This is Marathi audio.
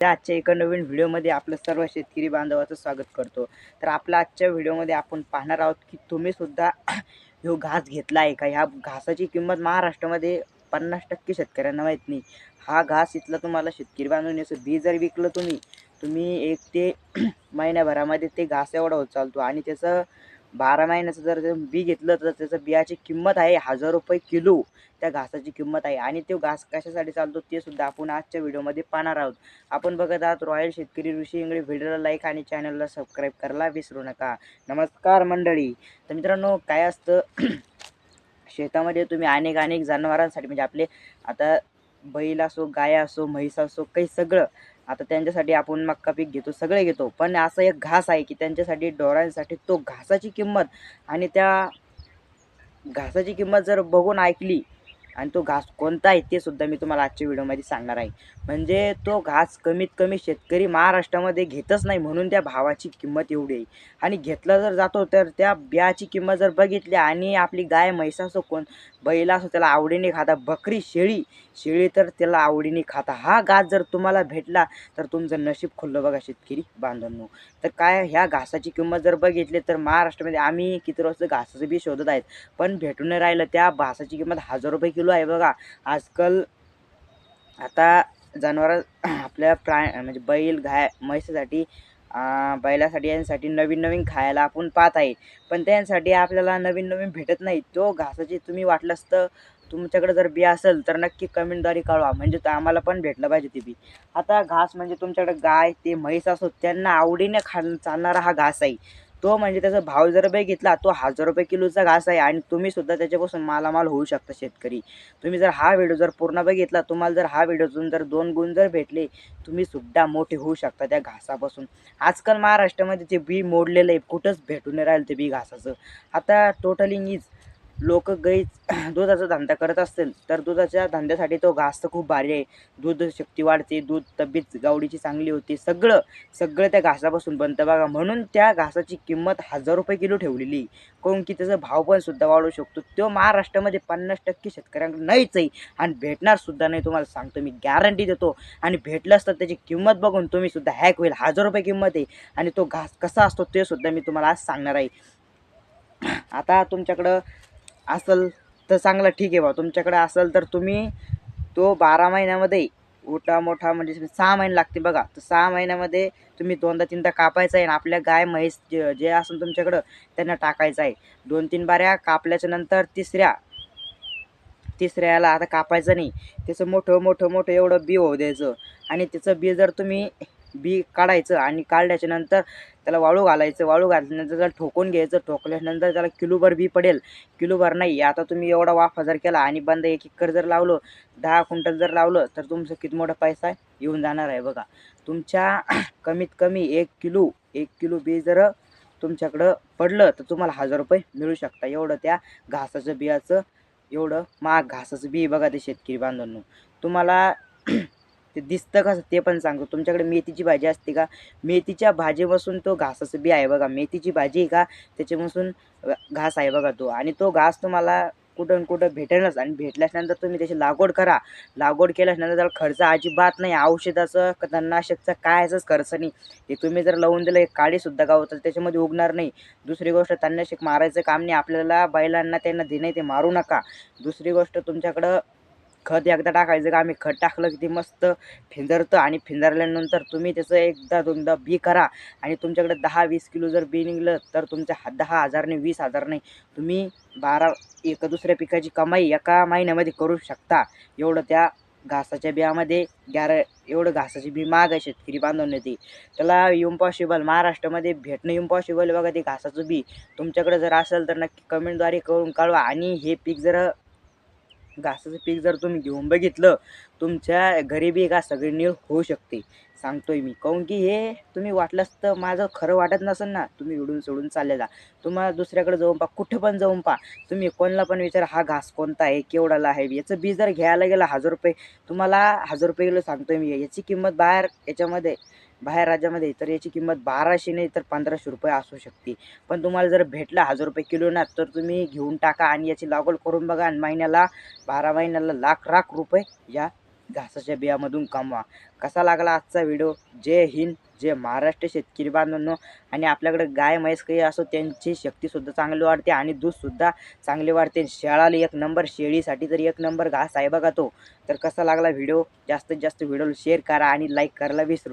आजच्या एका नवीन व्हिडिओमध्ये आपलं सर्व शेतकरी बांधवाचं स्वागत करतो. तर आपल्या आजच्या व्हिडिओमध्ये आपण पाहणार आहोत की तुम्ही सुद्धा ह्यो घास घेतला आहे का? ह्या घासाची किंमत महाराष्ट्रामध्ये पन्नास टक्के शेतकऱ्यांना माहीत नाही. हा घास इथला तुम्हाला शेतकरी बांधून असं बी जर विकलं तुम्ही तुम्ही एक ते महिन्याभरामध्ये ते घास एवढा होत चालतो आणि त्याचं बारा महिन्याचं जर बी घेतलं तर त्याचं बियाची किंमत आहे हजार रुपये किलो. त्या घासाची किंमत आहे. आणि तो घास कशासाठी चालतो ते सुद्धा आपण आजच्या व्हिडिओमध्ये पाहणार आहोत. आपण बघत आहात रॉयल शेतकरी ऋषी इंगळे. व्हिडिओला लाईक आणि चॅनलला सबस्क्राईब करायला विसरू नका. नमस्कार मंडळी. तर मित्रांनो काय असतं? शेतामध्ये तुम्ही अनेक अनेक जनावरांसाठी म्हणजे आपले आता बैल असो गाय असो म्हैस असो काही सगळं आता त्यांच्यासाठी आपण मक्का पीक घेतो सगळे घेतो. पण असं एक घास आहे की त्यांच्यासाठी डोरांसाठी तो घासाची किंमत आणि त्या घासाची किंमत जर बघून ऐकली आणि तो घास कोणता आहे ते सुद्धा मी तुम्हाला आजच्या व्हिडिओमध्ये सांगणार आहे. म्हणजे तो घास कमीत कमी शेतकरी महाराष्ट्रामध्ये घेतच नाही म्हणून त्या भावाची किंमत एवढी आहे. आणि घेतला जर जातो तर त्या बियाची किंमत जर बघितली आणि आपली गाय म्हैस असो कोण बैल असो त्याला आवडीने खाता बकरी शेळी शेळी तर त्याला आवडीने खाता. हा घास जर तुम्हाला भेटला तर तुमचं नशीब खुल्लं बघा शेतकरी बांधवांनो. तर काय ह्या घासाची किंमत जर बघितली तर महाराष्ट्रामध्ये आम्ही किती रोज घासाचं बी शोधत आहेत. पण भेटून नाही राहिलं त्या घासाची किंमत हजार रुपये किलो आहे बघा. आजकाल आता जनावर आपल्या प्रा म्हणजे बैल घाय म्हैसासाठी बैलासाठी यांसाठी नवीन नवीन खायला आपण पाहत आहे. पण त्यांसाठी आपल्याला नवीन नवीन भेटत नाही. तो घासाची तुम्ही वाटलंच तर तुमच्याकडे जर बी असेल तर नक्की कमेंटद्वारे कळवा. म्हणजे तर आम्हाला पण भेटलं पाहिजे ते बी. आता घास म्हणजे तुमच्याकडे गाय ते म्हैस असो त्यांना आवडीने खा चालणारा हा घास आहे. तो म्हणजे त्याचा भाव जर बघितला तो हजार रुपये किलोचा घास आहे आणि तुम्ही सुद्धा त्याच्यापासून मालामाल होऊ शकता शेतकरी. तुम्ही जर हा व्हिडिओ जर पूर्ण बघितला तुम्हाला जर हा व्हिडिओतून जर दोन गुण जर भेटले तुम्ही सुद्धा मोठे होऊ शकता त्या घासापासून. आजकाल महाराष्ट्रामध्ये ते बी मोडलेलं आहे कुठंच भेटून नाही राहिलं ते बी घासाचं. आता टोटली इज लोक गाईच दुधाचा धंदा करत असतील तर दुधाच्या धंद्यासाठी तो घास तर खूप भारी आहे. दूध शक्ती वाढते दूध तब्येत गावडीची चांगली होती. सगळं सगळं त्या घासापासून बनतं बघा. म्हणून त्या घासाची किंमत हजार रुपये किलो ठेवलेली काऊन की त्याचा भाव पण सुद्धा वाढू शकतो. तो महाराष्ट्रामध्ये पन्नास टक्के शेतकऱ्यांकडे नाहीच आहे. आणि भेटणार सुद्धा नाही तुम्हाला सांगतो मी. गॅरंटी देतो. आणि भेटलंच तर त्याची किंमत बघून तुम्ही सुद्धा हॅक होईल. हजार रुपये किंमत आहे. आणि तो घास कसा असतो ते सुद्धा मी तुम्हाला आज सांगणार आहे. आता तुमच्याकडं असेल तर चांगलं ठीक आहे बा तुमच्याकडे असेल तर तुम्ही तो बारा महिन्यामध्ये मोठा मोठा म्हणजे सहा महिने लागते बघा. तर सहा महिन्यामध्ये तुम्ही दोनदा तीनदा कापायचं आहे आणि आपल्या गाय म्हैस जे जे असेल तुमच्याकडं त्यांना टाकायचं आहे. दोन तीन बाऱ्या कापल्याच्या नंतर तिसऱ्या तिसऱ्याला आता कापायचं नाही. त्याचं मोठं मोठं मोठं एवढं बी होऊ द्यायचं. आणि त्याचं बी जर तुम्ही बी काढायचं आणि काढल्याच्या नंतर त्याला वाळू घालायचं वाळू घातल्यानंतर त्याला ठोकून घ्यायचं ठोकल्यानंतर त्याला किलोभर बी पडेल. किलोभर नाही आता तुम्ही एवढा वाफा जर केला आणि बंद एक एकर जर लावलं दहा क्विंटल जर लावलं तर तुमचं किती मोठा पैसा येऊन जाणार आहे बघा. तुमच्या कमीत कमी एक किलो एक किलो बी जर तुमच्याकडं पडलं तर तुम्हाला हजार रुपये मिळू शकता. एवढं त्या घासाचं बियाचं एवढं महाग घासाचं बी बघा ते शेतकरी बांधवांनो. तुम्हाला ते दिसतं कसं ते पण सांगतो. तुमच्याकडे मेथीची भाजी असते का? मेथीच्या भाजीपासून तो घासाचं बी आहे बघा. मेथीची भाजी का? त्याच्यापासून घास आहे बघा तो. आणि तो घास तुम्हाला कुठं कुठं भेटेलच आणि भेटल्याच्यानंतर तुम्ही त्याची लागवड करा. लागवड केल्याच्यानंतर त्याला खर्च अजिबात नाही. औषधाचं क- काय कायच खर्च नाही. ते तुम्ही जर लावून दिलं एक काळीसुद्धा गावतं त्याच्यामध्ये उगणार नाही. दुसरी गोष्ट तणनाशक मारायचं काम नाही. आपल्याला बैलांना त्यांना देणे ते मारू नका. दुसरी गोष्ट तुमच्याकडं खत एकदा टाकायचं का? आम्ही खत टाकलं की ते मस्त फिंजरतं आणि फिंजरल्यानंतर तुम्ही त्याचं एकदा दोनदा बी करा. आणि तुमच्याकडे दहा वीस किलो जर बी निघलं तर तुमच्या हा दहा हजार नाही वीस हजार नाही. तुम्ही बारा एका दुसऱ्या पिकाची कमाई एका महिन्यामध्ये करू शकता. एवढं त्या घासाच्या बियामध्ये गॅर एवढं घासाची बी महाग आहे शेतकरी बांधून ती. त्याला इम्पॉसिबल महाराष्ट्रामध्ये भेटणं इम्पॉसिबल बघा ते घासाचं बी. तुमच्याकडे जर असेल तर नक्की कमेंटद्वारे करून कळवा आणि हे पीक जर घासाचं पीक जर तुम्ही घेऊन बघितलं तुमच्या गरिबी का सगळी नीळ होऊ शकते. सांगतोय मी. काऊन की हे तुम्ही वाटलंच तर माझं खरं वाटत नसेल ना तुम्ही उडून सोडून चालले जा. तुम्हाला दुसऱ्याकडे जाऊन पहा कुठं पण जाऊन पहा. तुम्ही कोणाला पण विचारा हा घास कोणता आहे केवढाला आहे? याचं बी जर घ्यायला गेला हजार रुपये तुम्हाला हजार रुपये किलो सांगतोय मी. याची किंमत बाहेर याच्यामध्ये बाहेर राज्यामध्ये तर याची किंमत बाराशे नाही तर पंधराशे रुपये असू शकते. पण तुम्हाला जर भेटला हजार रुपये किलो ना तर तुम्ही घेऊन टाका आणि याची लागवड करून बघा आणि महिन्याला बारा महिन्याला लाख लाख रुपये या घासाच्या बियामधून कमवा. कसा लागला आजचा व्हिडिओ? जय हिंद जे महाराष्ट्र शेतकरी बांधवांनो. आणि आपल्याकडे गाय म्हैस काही असो त्यांची शक्तीसुद्धा चांगली वाढते आणि दूधसुद्धा चांगले वाढते. शेळाला एक नंबर शेळीसाठी तर एक नंबर घास आहे बघा तो. तर कसा लागला व्हिडिओ? जास्तीत जास्त व्हिडिओला शेअर करा आणि लाईक करायला विसरू